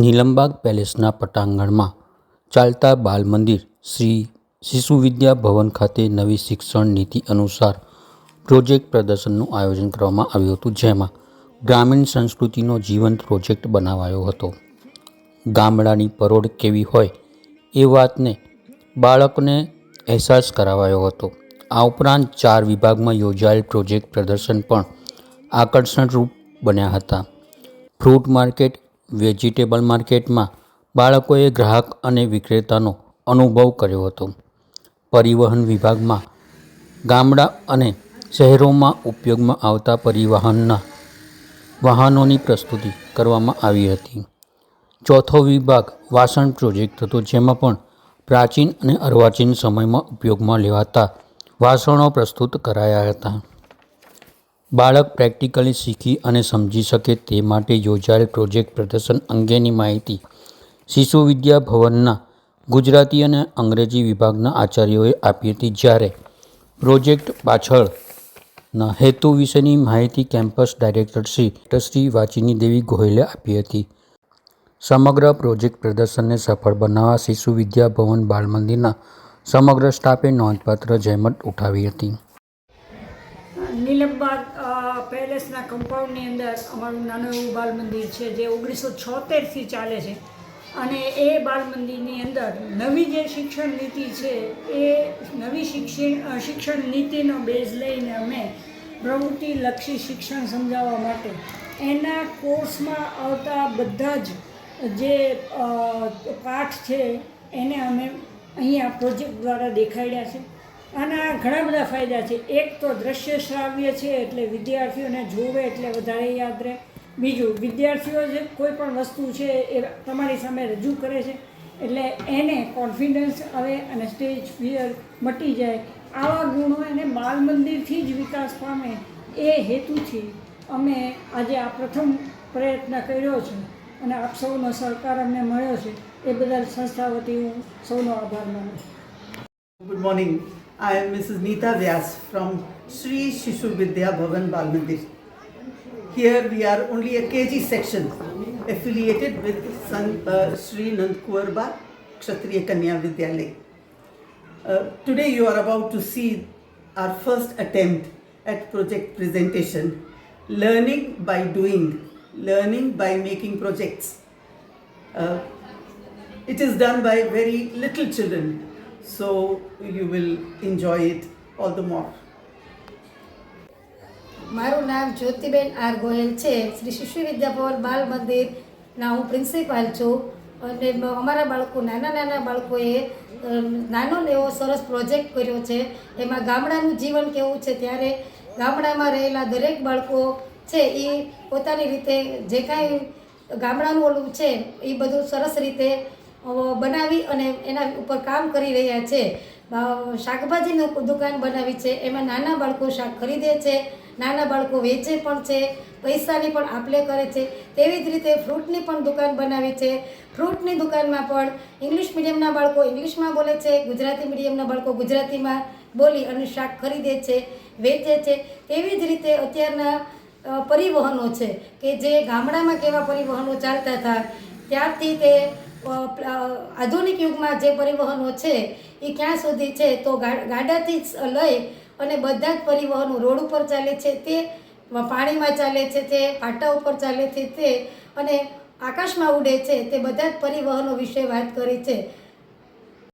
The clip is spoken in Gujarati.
નીલમબાગ પેલેસના પટાંગણમાં ચાલતા બાલ મંદિર શ્રી શિશુવિદ્યા ભવન ખાતે નવી શિક્ષણ નીતિ અનુસાર પ્રોજેક્ટ પ્રદર્શનનું આયોજન કરવામાં આવ્યું હતું, જેમાં ગ્રામીણ સંસ્કૃતિનો જીવંત પ્રોજેક્ટ બનાવાયો હતો. ગામડાની પરોઢ કેવી હોય એ વાતને બાળકને અહેસાસ કરાવાયો હતો. આ ઉપરાંત ચાર વિભાગમાં યોજાયેલ પ્રોજેક્ટ પ્રદર્શન પણ આકર્ષણરૂપ બન્યા હતા. ફ્રૂટ માર્કેટ વેજીટેબલ માર્કેટમાં બાળકોએ ગ્રાહક અને વિક્રેતાનો અનુભવ કર્યો હતો. પરિવહન વિભાગમાં ગામડા અને શહેરોમાં ઉપયોગમાં આવતા પરિવહનના વાહનોની પ્રસ્તુતિ કરવામાં આવી હતી. ચોથો વિભાગ વાસણ પ્રોજેક્ટ હતો, જેમાં પણ પ્રાચીન અને અર્વાચીન સમયમાં ઉપયોગમાં લેવાતા વાસણો પ્રસ્તુત કરાયા હતા. બાળક પ્રેક્ટિકલી શીખી અને સમજી શકે તે માટે યોજાયેલ પ્રોજેક્ટ પ્રદર્શન અંગેની માહિતી શિશુ વિદ્યા ભવનના ગુજરાતી અને અંગ્રેજી વિભાગના આચાર્યોએ આપી હતી જ્યારે પ્રોજેક્ટ પાછળના હેતુ વિશેની માહિતી કેમ્પસ ડાયરેક્ટર શ્રી શ્રી વાચિની દેવી ગોહિલે આપી હતી. સમગ્ર પ્રોજેક્ટ પ્રદર્શનને સફળ બનાવવા શિશુ વિદ્યા ભવન બાળ સમગ્ર સ્ટાફે નોંધપાત્ર જહેમત ઉઠાવી હતી. નીલમબાગ પેલેસના કમ્પાઉન્ડની અંદર અમારું નાનું એવું બાલ મંદિર છે, જે ઓગણીસો છોતેરથી ચાલે છે. અને એ બાલ મંદિરની અંદર નવી જે શિક્ષણ નીતિ છે, એ નવી શિક્ષણ શિક્ષણ નીતિનો બેઝ લઈને અમે પ્રવૃત્તિલક્ષી શિક્ષણ સમજાવવા માટે એના કોર્સમાં આવતા બધા જ જે પાઠ છે, એને અમે અહીંયા પ્રોજેક્ટ દ્વારા દેખાડ્યા છે. આના ઘણા બધા ફાયદા છે. એક તો દ્રશ્ય શ્રાવ્ય છે એટલે વિદ્યાર્થીઓને જોવે એટલે વધારે યાદ રહે. બીજું, વિદ્યાર્થીઓ જે કોઈ પણ વસ્તુ છે એ તમારી સામે રજૂ કરે છે એટલે એને કોન્ફિડન્સ આવે અને સ્ટેજ ફિયર મટી જાય. આવા ગુણો એને બાલ મંદિરથી જ વિકાસ પામે એ હેતુથી અમે આજે આ પ્રથમ પ્રયત્ન કર્યો છે અને આપ સૌનો સહકાર અમને મળ્યો છે. એ બદલ સંસ્થા વતી હું સૌનો આભાર માનું છું. Good morning. I am Mrs. Neeta Vyas from Sri Shishu Vidya Bhavan Bal Mandir. Here we are only a KG section affiliated with San, uh, Sri Nand Kuwarba Kshatriya Kanya Vidyalaya. Uh, today you are about to see our first attempt at project presentation. Learning by doing, learning by making projects. Uh, it is done by very little children, so, you will enjoy it all the more. મારું નામ જ્યોતિબેન આર ગોયલ છે. શ્રી શિશુ વિદ્યાભવન બાલ મંદિરના હું પ્રિન્સિપાલ છું. અને અમારા બાળકો, નાના નાના બાળકોએ નાનો ને એવો સરસ પ્રોજેક્ટ કર્યો છે. એમાં ગામડાનું જીવન કેવું છે ત્યારે ગામડામાં રહેલા દરેક બાળકો છે એ પોતાની રીતે જે કાંઈ ગામડાનું ઓલું છે એ બધું સરસ રીતે બનાવી અને એના ઉપર કામ કરી રહ્યા છે. શાકભાજીનું દુકાન બનાવી છે. એમાં નાના બાળકો શાક ખરીદે છે. નાના બાળકો વેચે પણ છે. પૈસાની પણ આપલે કરે છે. તેવી જ રીતે ફ્રૂટની પણ દુકાન બનાવી છે. ફ્રૂટની દુકાનમાં પણ ઇંગ્લિશ મીડિયમના બાળકો ઇંગ્લિશમાં બોલે છે. ગુજરાતી મીડિયમના બાળકો ગુજરાતીમાં બોલી અને શાક ખરીદે છે, વેચે છે. તેવી જ રીતે અત્યારના પરિવહનો છે કે જે ગામડામાં કેવા પરિવહનો ચાલતા હતા, ત્યારથી તે આધુનિક યુગમાં જે પરિવહનો છે, એ ક્યાં સુધી છે, તો ગાડાથી લઈ અને બધા જ પરિવહનો રોડ ઉપર ચાલે છે તે પાણીમાં ચાલે છે તે, પાટા ઉપર ચાલે છે તે અને આકાશમાં ઉડે છે તે બધા જ પરિવહનો વિશે વાત કરી છે.